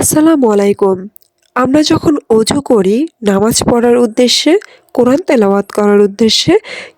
আসসালামু আলাইকুম। আমরা যখন অজু করি, নামাজ পড়ার উদ্দেশ্যে, কোরআন তেলাওয়াত করার উদ্দেশ্যে,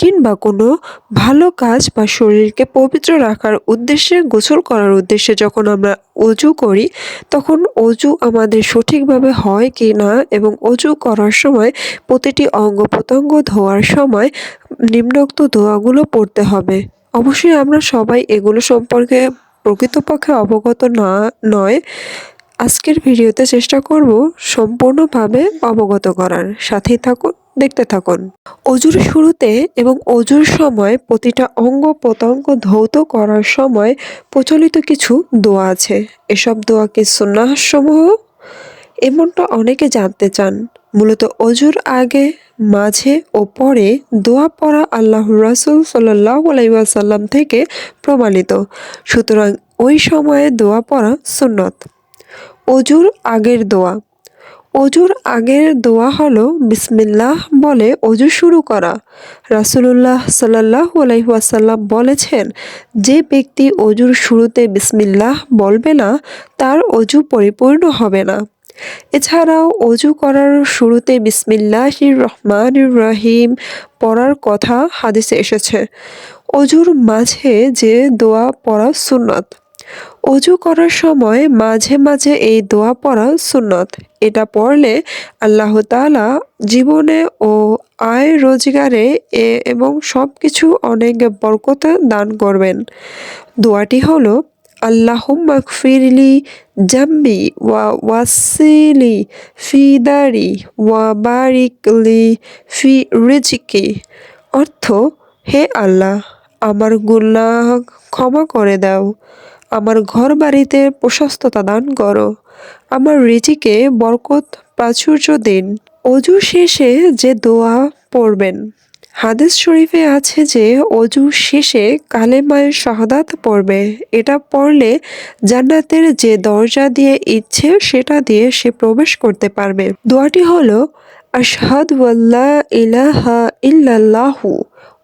কিংবা কোনো ভালো কাজ বা শরীরকে পবিত্র রাখার উদ্দেশ্যে, গোসল করার উদ্দেশ্যে যখন আমরা অজু করি, তখন অজু আমাদের সঠিকভাবে হয় কি না এবং অজু করার সময়, প্রতিটি অঙ্গ প্রত্যঙ্গ ধোয়ার সময় নিম্নোক্ত দোয়াগুলো পড়তে হবে। অবশ্যই আমরা সবাই এগুলো সম্পর্কে প্রকৃতপক্ষে অবগত না, নয়। আজকের ভিডিওতে চেষ্টা করব সম্পূর্ণভাবে অবগত করার। সাথেই থাকুন, দেখতে থাকুন। অজুর শুরুতে এবং অজুর সময় প্রতিটা অঙ্গ প্রত্যঙ্গ ধৌত করার সময় প্রচলিত কিছু দোয়া আছে। এসব দোয়াকে সুন্নাহসমূহ? এমনটা অনেকে জানতে চান। মূলত অজুর আগে, মাঝে ও পরে দোয়া পড়া আল্লাহ রাসুল সাল্লাহ থেকে প্রমাণিত। সুতরাং ওই সময়ে দোয়া পড়া সুন্নত। অজুর আগের দোয়া। অজুর আগের দোয়া হলো বিসমিল্লাহ বলে অজু শুরু করা। রাসুলুল্লাহ সাল্লাহ আলাইহাসাল্লাম বলেছেন, যে ব্যক্তি অজুর শুরুতে বিসমিল্লাহ বলবে না, তার অজু পরিপূর্ণ হবে না। এছাড়াও অজু করার শুরুতে বিসমিল্লাহ রহমান রহিম পড়ার কথা হাদিসে এসেছে। অজুর মাঝে যে দোয়া পড়া সুন্নত অজু করার সময় মাঝে মাঝে এই দোয়া পড়া সুন্নত। এটা পড়লে আল্লাহ তালা জীবনে ও আয় রোজগারে এ এবং সব কিছু অনেক বরকতে দান করবেন। দোয়াটি হলো আল্লাহ ফিরলি জাম্বি ওয়া ওয়াসিলি ফি দারি ওয়া বারিকলি ফি রিজিকি। অর্থ, হে আল্লাহ, আমার গুল্লাহ ক্ষমা করে দাও। আমার ঘর বাড়িতে প্রশস্ততা দান করো। আমার রিজিকে বরকত, প্রাচুর্য দিন। অজু শেষে যে দোয়া পড়বেন। হাদিস শরীফে আছে যে, অজু শেষে কালেমায়ের শাহাদাত পড়বে। এটা পড়লে জান্নাতের যে দরজা দিয়ে ইচ্ছে, সেটা দিয়ে সে প্রবেশ করতে পারবে। দোয়াটি হলো, আশহাদ ইলাহা ইল্লাল্লাহু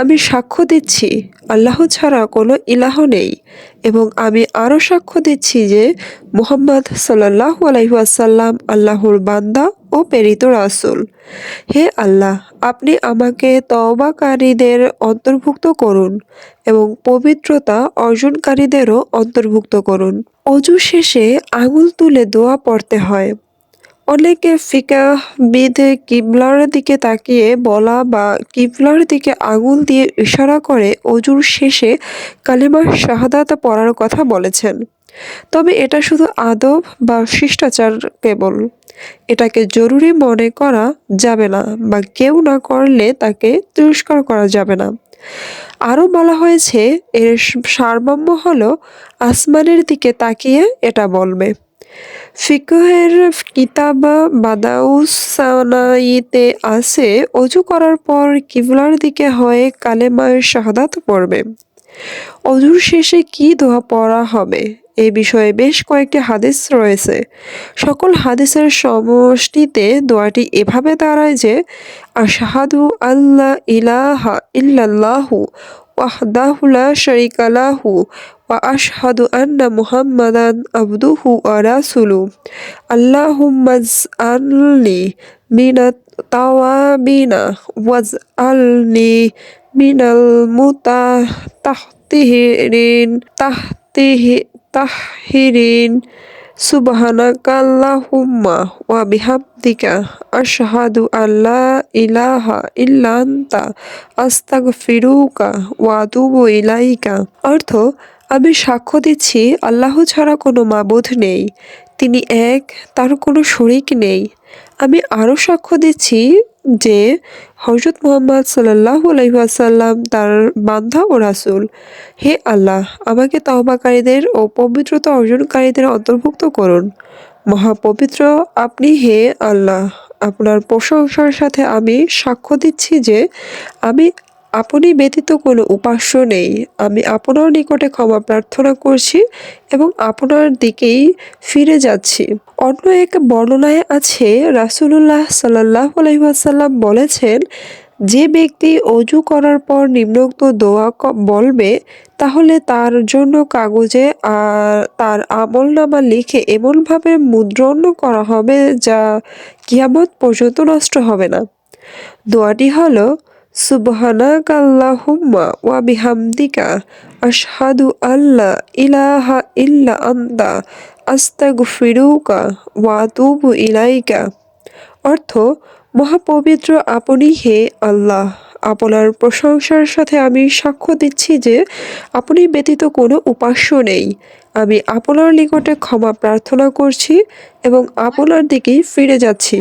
আমি সাক্ষ্য দিচ্ছি, আল্লাহ ছাড়া কোনো ইলাহ নেই এবং আমি আরও সাক্ষ্য দিচ্ছি যে মুহাম্মদ সাল্লাহ আলাইহাসাল্লাম আল্লাহর বান্দা ও প্রেরিত রাসুল। হে আল্লাহ, আপনি আমাকে তওবাকারীদের অন্তর্ভুক্ত করুন এবং পবিত্রতা অর্জনকারীদেরও অন্তর্ভুক্ত করুন। অজু শেষে আঙুল তুলে দোয়া পড়তে হয়। অনেকে ফিকাহবিদ কিবলার দিকে তাকিয়ে বলা বা কিবলার দিকে আঙুল দিয়ে ইশারা করে অজুর শেষে কালিমার শাহাদাত পড়ার কথা বলেছেন। তবে এটা শুধু আদব বা শিষ্টাচার কেবল। এটাকে জরুরি মনে করা যাবে না বা কেউ না করলে তাকে তিরস্কার করা যাবে না। আরও বলা হয়েছে, এর সারমর্ম হলো, আসমানের দিকে তাকিয়ে এটা বলবে। ফিকহের কিতাব বাদাউসানাইতে আছে। অজু করার পর কিবলার দিকে হয়ে কালেমায়ের শাহাদাত পড়বে। অজুর শেষে কি দোয়া পড়া হবে? এ বিষয়ে বেশ কয়েকটি হাদিস রয়েছে। সকল হাদিসের সমষ্টিতে দোয়াটি এভাবে দাঁড়ায় যে, আশাহাদু আল্লাহ ইলাহা ইল্লাল্লাহু وحده لا شريك له وأشهد أن محمدا عبده ورسوله. اللهم اجعلني من التوابين واجعلني من المتطهرين تحته تحرين সুবহানাকাল্লাহুম্মা ওয়া বিহামদিকা আশহাদু আল্লা ইলাহা ইল্লা আনতা আস্তাগফিরুকা ওয়া আতুবু ইলাইকা। অর্থ, আমি সাক্ষ্য দিচ্ছি, আল্লাহ ছাড়া কোনো মাবুদ নেই। তিনি এক, তার কোনো শরিক নেই। আমি আরও সাক্ষ্য দিচ্ছি যে হজরত মোহাম্মদ সাল্লাহ আলহিহাসাল্লাম তার বান্ধা ও রাসুল। হে আল্লাহ, আমাকে তহবাকারীদের ও পবিত্রতা অর্জনকারীদের অন্তর্ভুক্ত করুন। মহাপবিত্র আপনি হে আল্লাহ, আপনার প্রশংসার সাথে আমি সাক্ষ্য দিচ্ছি যে আমি আপনি ব্যতীত কোনো উপাস্য নেই। আমি আপনার নিকটে ক্ষমা প্রার্থনা করছি এবং আপনার দিকেই ফিরে যাচ্ছি। অন্য এক বর্ণনায় আছে, রাসুলুল্লাহ সাল্লাহ আলহিহাসাল্লাম বলেছেন, যে ব্যক্তি অজু করার পর নিম্নোক্ত দোয়া বলবে, তাহলে তার জন্য কাগজে তার আমলনামা লিখে এমনভাবে মুদ্রণ করা হবে যা কিয়ামত পর্যন্ত নষ্ট হবে না। দোয়াটি হলো সুবহানাকাল্লাহুম্মা ওয়া বিহামদিকা আশহাদু আল্লা ইলাহা ইল্লা আনতা আস্তাগফিরুকা ওয়া আতুবু ইলাইকা। অর্থ, মহাপবিত্র আপনি হে আল্লাহ, আপনার প্রশংসার সাথে আমি সাক্ষ্য দিচ্ছি যে আপনি ব্যতীত কোনো উপাস্য নেই। আমি আপনার নিকটে ক্ষমা প্রার্থনা করছি এবং আপনার দিকেই ফিরে যাচ্ছি।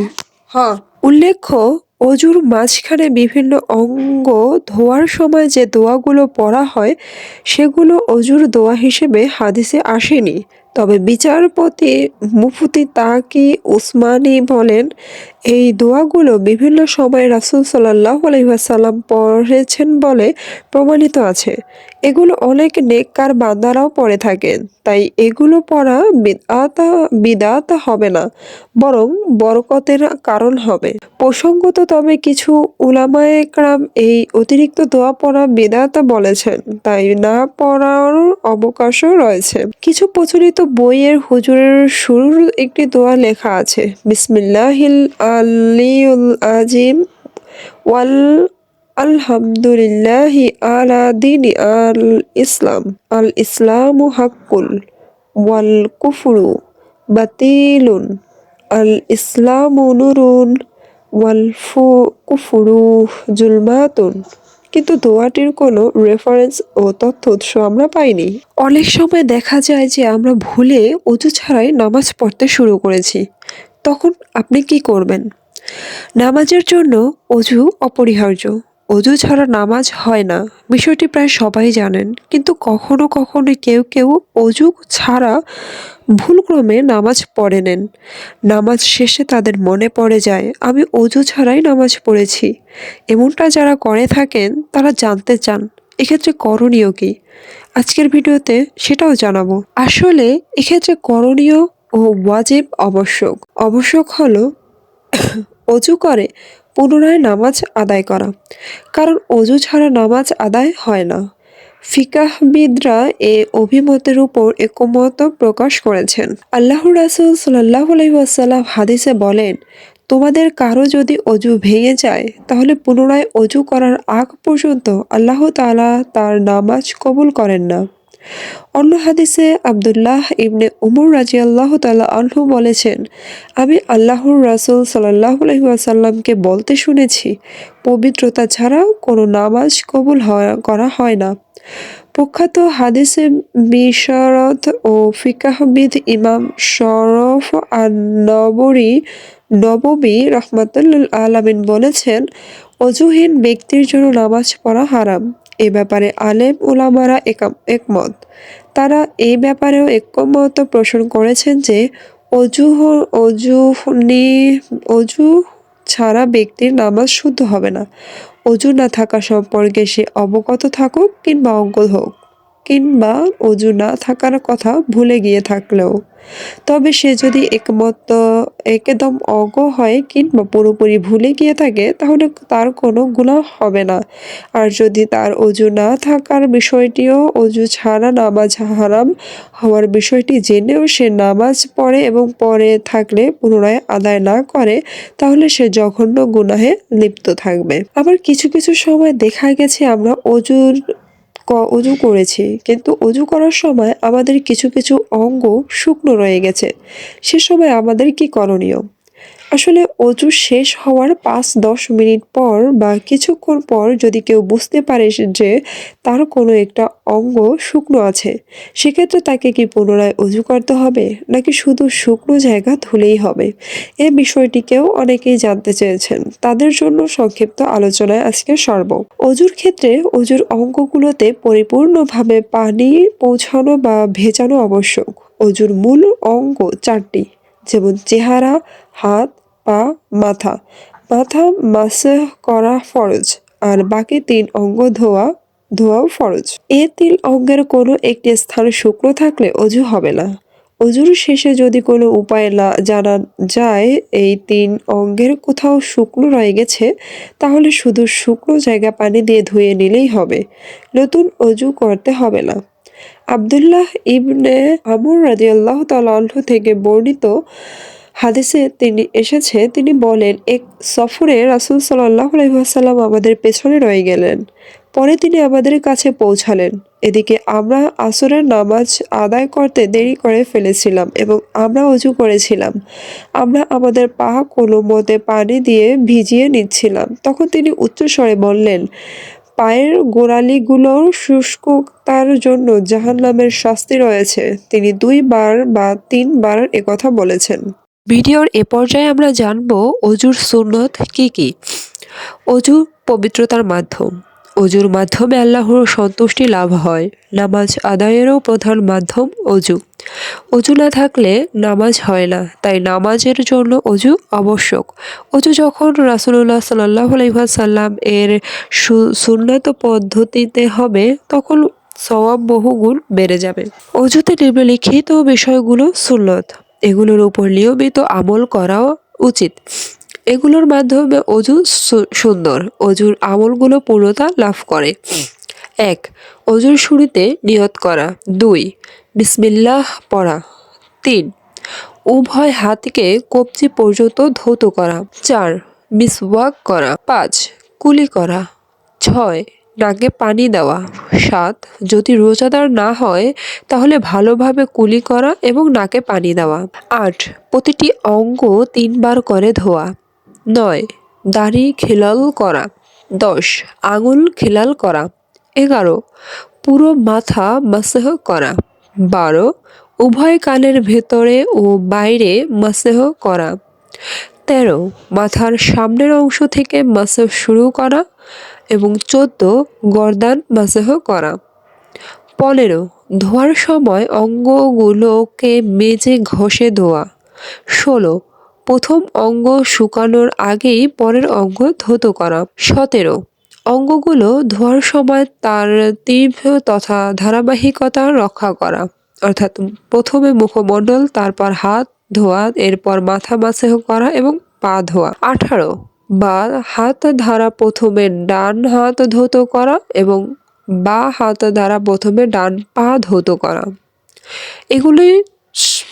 হ্যাঁ উল্লেখ্য অজুর মাঝখানে বিভিন্ন অঙ্গ ধোয়ার সময় যে দোয়াগুলো পড়া হয়, সেগুলো অজুর দোয়া হিসেবে হাদিসে আসেনি। তবে বিচারপতি মুফতি তাকি উসমানি বলেন, এই দোয়াগুলো বিভিন্ন সময় রাসুল সাল্লাহ আলহিহাসাল্লাম পড়েছেন বলে প্রমাণিত আছে। এগুলো অনেক নেককার বান্দারাও পড়ে থাকেন, তাই এগুলো পড়া বিদাতা বিদাত হবে না, বরং বরকতের কারণ হবে। প্রসঙ্গত তবে কিছু উলামায়েকরাম এই অতিরিক্ত দোয়া পড়া বিদাতা বলেছেন, তাই না পড়ার অবকাশও রয়েছে। কিছু প্রচলিত বইয়ের হুজুরের শুরুর একটি দোয়া লেখা আছে। বিসমিল্লাহিল আলিউল আজিম। ওয়াল আলহামদুলিল্লাহি আলা দিনি আল ইসলাম। আল ইসলামু হাক্কুল। ওয়াল কুফরু বাতিলুন। আল ইসলামু নুরুন। ওয়াল কুফরু জুলমাতুন। কিন্তু দোয়াটির কোনো রেফারেন্স ও তথ্য উৎস আমরা পাইনি। অনেক সময় দেখা যায় যে আমরা ভুলে অজু ছাড়াই নামাজ পড়তে শুরু করেছি। তখন আপনি কি করবেন? নামাজের জন্য অজু অপরিহার্য। অজু ছাড়া নামাজ হয় না, বিষয়টি প্রায় সবাই জানেন। কিন্তু কখনো কখনো কেউ কেউ অজু ছাড়া ভুলক্রমে নামাজ পড়ে নেন। নামাজ শেষে তাদের মনে পড়ে যায়, আমি অজু ছাড়াই নামাজ পড়েছি। এমনটা যারা করে থাকেন, তারা জানতে চান, এক্ষেত্রে করণীয় কি? আজকের ভিডিওতে সেটাও জানাব। আসলে এক্ষেত্রে করণীয় ও ওয়াজিব আবশ্যক। আবশ্যক হলো অজু করে পুনরায় নামাজ আদায় করা। কারণ অজু ছাড়া নামাজ আদায় হয় না। ফিকাহবিদরা এ অভিমতের উপর একমত প্রকাশ করেছেন। আল্লাহ রাসুল সাল্লাহ আলহিহাসাল্লাম হাদিসে বলেন, তোমাদের কারও যদি অজু ভেঙে যায়, তাহলে পুনরায় অজু করার আগ পর্যন্ত আল্লাহ তাআলা তার নামাজ কবুল করেন না। অন্য হাদিসে আবদুল্লাহ ইবনে উমর রাজি আল্লাহ তালা আনহু বলেছেন, আমি আল্লাহর রাসুল সাল্লাহ আলহিহাসাল্লামকে বলতে শুনেছি, পবিত্রতা ছাড়া কোনো নামাজ কবুল হয়- করা হয় না। প্রখ্যাত হাদিসে বিশারদ ও ফিকাহবিদ ইমাম শরফ আর নবরী নববী রহমাতুল্লাল আলামিন বলেছেন, অজুহীন ব্যক্তির জন্য নামাজ পড়া হারাম। এ ব্যাপারে আলেম ওলামারা একাম- একমত। তারা এই ব্যাপারেও একমত পোষণ করেছেন যে, অজু অজু অজু ছাড়া ব্যক্তির নামাজ শুদ্ধ হবে না। অজু না থাকা সম্পর্কে সে অবগত থাকুক কিংবা অজ্ঞ হোক। কিংবা অজু না থাকার কথা ভুলে গিয়ে থাকলেও। তবে সে যদি একমত একদম অজ্ঞ হয় কিংবা পুরোপুরি ভুলে গিয়ে থাকে, তাহলে তার কোনো গুনাহ হবে না। আর যদি তার অজু না থাকার বিষয়টিও অজু ছাড়া নামাজ হারাম হওয়ার বিষয়টি জেনেও সে নামাজ পড়ে এবং পরে থাকলে পুনরায় আদায় না করে, তাহলে সে জঘন্য গুনাহে লিপ্ত থাকবে। আবার কিছু কিছু সময় দেখা গেছে আমরা অজুর অজু করেছি। কিন্তু অজু করার সময় আমাদের কিছু কিছু অঙ্গ শুকনো রয়ে গেছে। সে সময় আমাদের কি করণীয়? আসলে অজু শেষ হওয়ার পাঁচ দশ মিনিট পর বা কিছুক্ষণ পর যদি কেউ বুঝতে পারে যে তার কোনো একটা অঙ্গ শুকনো আছে, সেক্ষেত্রে তাকে কি পুনরায় অজু করতে হবে? নাকি শুধু শুকনো জায়গা ধুলেই হবে? এ বিষয়টিকেও অনেকেই জানতে চেয়েছেন। তাদের জন্য সংক্ষিপ্ত আলোচনায় আজকে সর্ব। অজুর ক্ষেত্রে অজুর অঙ্গগুলোতে পরিপূর্ণভাবে পানি পৌঁছানো বা ভেজানো আবশ্যক। অজুর মূল অঙ্গ চারটি। যেমন চেহারা, হাত, পা, মাথা। মাথা মাসেহ করা ফরজ, আর বাকি তিন অঙ্গ ধোয়া, ধোয়াও ফরজ। এ তিন অঙ্গের কোনো একটি স্থান শুকনো থাকলে অজু হবে না। অজুর শেষে যদি কোনো উপায় না জানা যায়, এই তিন অঙ্গের কোথাও শুকনো রয়ে গেছে, তাহলে শুধু শুকনো জায়গা পানি দিয়ে ধুয়ে নিলেই হবে। নতুন অজু করতে হবে না। আবদুল্লাহ ইবনে আমর রাদিয়াল্লাহু তাআলা আনহু থেকে বর্ণিত হাদিসে তিনি এসেছে, তিনি বলেন, এক সফরে রাসূল সাল্লাল্লাহু আলাইহি ওয়াসাল্লাম আমাদের পেছনে রয়ে গেলেন। পরে তিনি আমাদের কাছে পৌঁছালেন। এদিকে আমরা আসরের নামাজ আদায় করতে দেরি করে ফেলেছিলাম এবং আমরা অজু করেছিলাম। আমরা আমাদের পা কোনো মতে পানি দিয়ে ভিজিয়ে নিচ্ছিলাম। তখন তিনি উচ্চস্বরে বললেন পায়ের গোড়ালিগুলোর শুষ্কতার জন্য জাহান্নামের শাস্তি রয়েছে। তিনি দুইবার বা তিনবার একথা বলেছেন। ভিডিওর এ পর্যায়ে আমরা জানব অজুর সুন্নত কি কি? অজু পবিত্রতার মাধ্যম। অজুর মাধ্যমে আল্লাহর সন্তুষ্টি লাভ হয়। নামাজ আদায়েরও প্রধান মাধ্যম অজু। অজু না থাকলে নামাজ হয় না, তাই নামাজের জন্য অজু আবশ্যক। অজু যখন রাসুল্লাহ সাল্লাহ আলহাসাল্লাম এর সুন্নত পদ্ধতিতে হবে, তখন সওয়াব বহুগুণ বেড়ে যাবে। অজুতে নিম্নলিখিত বিষয়গুলো সুন্নত। এগুলোর উপর নিয়মিত আমল করাও উচিত। এগুলোর মাধ্যমে অজু সুন্দর। অজুর আমলগুলো পূর্ণতা লাভ করে। এক অজুর শুরুতে নিয়ত করা। দুই, বিসমিল্লাহ পড়া। তিন, উভয় হাতকে কবজি পর্যন্ত ধৌত করা। চার, মিসওয়াক করা। পাঁচ, কুলি করা। ছয়, নাকে পানি দেওয়া। সাত, যদি রোজাদার না হয়, তাহলে ভালোভাবে কুলি করা এবং নাকে পানি দেওয়া। আট, প্রতিটি অঙ্গ তিনবার করে ধোয়া। নয়, দাড়ি খেলাল করা। দশ, আঙুল খেলাল করা। এগারো, পুরো মাথা মাসেহ করা। বারো, উভয় কানের ভেতরে ও বাইরে মাসেহ করা। তেরো, মাথার সামনের অংশ থেকে মাসেহ শুরু করা এবং চোদ্দ, গর্দান মাসেহ করা। পনেরো, ধোয়ার সময় অঙ্গগুলোকে মেজে ঘষে ধোয়া। ষোলো, প্রথম অঙ্গ শুকানোর আগেই পরের অঙ্গ ধৌত করা। সতেরো অঙ্গগুলো ধোয়ার সময় তার তীব্র তথা ধারাবাহিকতা রক্ষা করা। অর্থাৎ প্রথমে মুখমণ্ডল, তারপর হাত ধোয়া, এরপর মাথা মাসেহ করা এবং পা ধোয়া। আঠারো, বা হাত ধারা প্রথমে ডান হাত ধৌত করা এবং বা হাত দ্বারা প্রথমে ডান পা ধৌত করা। এগুলি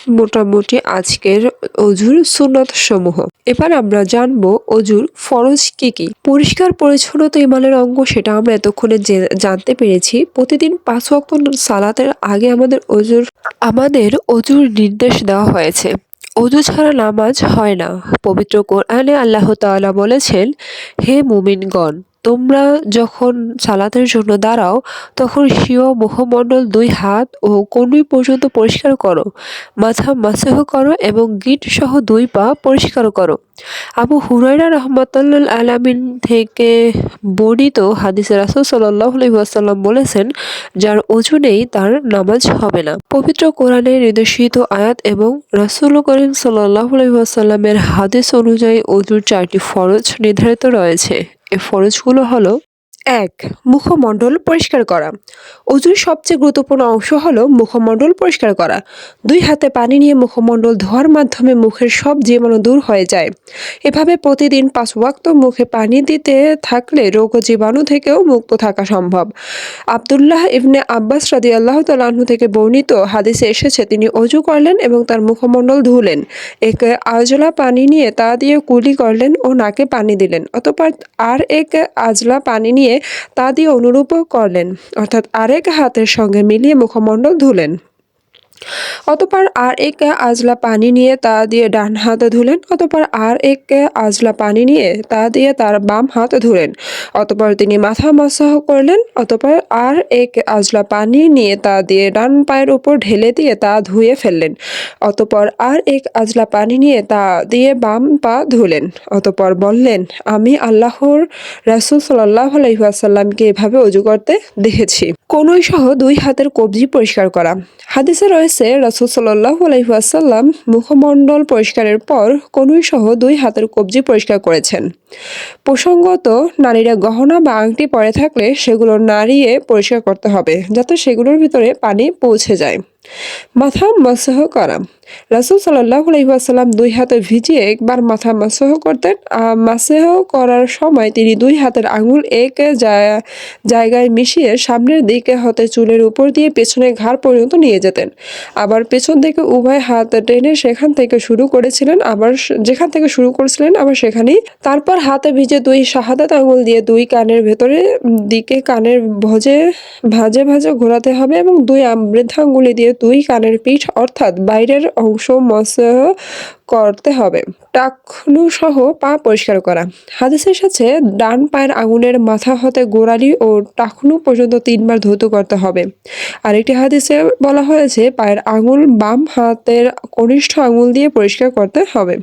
মোটামুটি আজকের অজুর সুনত সমূহ এবার আমরা জানব অজুর ফরজ কি কি। পরিষ্কার পরিচ্ছন্নতা ইমানের অঙ্গ সেটা আমরা এতক্ষণে জানতে পেরেছি। প্রতিদিন পাঁচ ওয়াক্ত সালাতের আগে আমাদের অজুর আমাদের অজুর নির্দেশ দেওয়া হয়েছে। অজু ছাড়া নামাজ হয় না। পবিত্র কোরআনে আল্লাহ তাআলা বলেছেন, হে মুমিনগণ তোমরা যখন সালাতের জন্য দাঁড়াও, তখন স্বীয় মুখমণ্ডল দুই হাত ও কনুই পর্যন্ত পরিষ্কার করো, মাথা মাসেহ করো এবং গিট সহ দুই পা পরিষ্কার করো। আবু হুরাইরা রহমতুল্লাল আলামিন থেকে বর্ণিত হাদিসে রাসুল সাল্লাহ বলেছেন, যার অজু নেই, তার নামাজ হবে না। পবিত্র কোরআনে নির্দেশিত আয়াত এবং রাসুল করিম সাল্লাহ আলহিহাসাল্লামের হাদিস অনুযায়ী অজুর চারটি ফরজ নির্ধারিত রয়েছে। এ ফরজগুলো হলো এক, মুখমণ্ডল পরিষ্কার করা। অজুর সবচেয়ে গুরুত্বপূর্ণ অংশ হলো মুখমণ্ডল পরিষ্কার করা। দুই হাতে পানি নিয়ে মুখমণ্ডল ধোয়ার মাধ্যমে মুখের সব জীবাণু দূর হয়ে যায়। এভাবে প্রতিদিন পাঁচ ওয়াক্ত মুখে পানি দিতে থাকলে রোগ জীবাণু থেকেও মুক্ত থাকা সম্ভব। আবদুল্লাহ ইবনে আব্বাস রাদি আল্লাহ তালাহু থেকে বর্ণিত হাদিসে এসেছে, তিনি অজু করলেন এবং তার মুখমণ্ডল ধুলেন। একে আজলা পানি নিয়ে তা দিয়ে কুলি করলেন ও নাকে পানি দিলেন। অতপর আর এক আজলা পানি নিয়ে তা দিয়ে অনুরূপও করলেন। অর্থাৎ আরেক হাতের সঙ্গে মিলিয়ে মুখমণ্ডল ধুলেন। অতপর আর এক আজলা পানি নিয়ে তা দিয়ে ডান হাত ধুলেন। অতপর আর এক আজলা পানি নিয়ে তা দিয়ে তার বাম হাত ধুলেন। অতপর তিনি মাথা মাসাহ করলেন। অতপর আর এক আজলা পানি নিয়ে তা দিয়ে ডান পায়ের উপর ঢেলে দিয়ে তা ধুয়ে ফেললেন। অতপর আর এক আজলা পানি নিয়ে তা দিয়ে বাম পা ধুলেন। অতপর বললেন, আমি আল্লাহর রাসুল সাল্লাহ আলহিহাসাল্লামকে এভাবে অজু করতে দেখেছি। কনুই সহ দুই হাতের কবজি পরিষ্কার করা। হাদিসে রয়েছে রাসুল সাল্লাহ আলহিহাসাল্লাম মুখমণ্ডল পরিষ্কারের পর কনুই সহ দুই হাতের কবজি পরিষ্কার করেছেন। প্রসঙ্গত, নারীরা গহনা বা আংটি পরে থাকলে সেগুলো নাড়িয়ে পরিষ্কার করতে হবে, যাতে সেগুলোর ভিতরে পানি পৌঁছে যায়। মাথা মাসাহ করা। রাসুল সাল্লাহ দুই হাতে ভিজিয়ে একবার মাথা মাসাহ করতেন। মাসাহ করার সময় তিনি দুই হাতের আঙুল এক জায়গায় মিশিয়ে সামনের দিকে হতে চুলের উপর দিয়ে পেছনে ঘাড় পর্যন্ত নিয়ে যেতেন। আবার পেছন থেকে উভয় হাত টেনে সেখান থেকে শুরু করেছিলেন, আবার যেখান থেকে শুরু করেছিলেন, আবার সেখানেই। তারপর হাতে ভিজে দুই শাহাদাত আঙুল দিয়ে দুই কানের ভেতরে দিকে কানের ভজে, ভাজে ভাজে ঘোরাতে হবে এবং দুই বৃদ্ধাঙ্গুলি দিয়ে দুই কানের পিঠ অর্থাৎ বাইরের অংশ মসহ করতে হবে। টাকনু সহ পা পরিষ্কার করা। হাদিসের সাথে ডান পায়ের আঙুলের মাথা হতে গোড়ালি ও টাকনু পর্যন্ত তিনবার ধৌত করতে হবে। আরেকটি হাদিসে বলা হয়েছে, পায়ের আঙুল বাম হাতের কনিষ্ঠ আঙুল দিয়ে পরিষ্কার করতে হবে।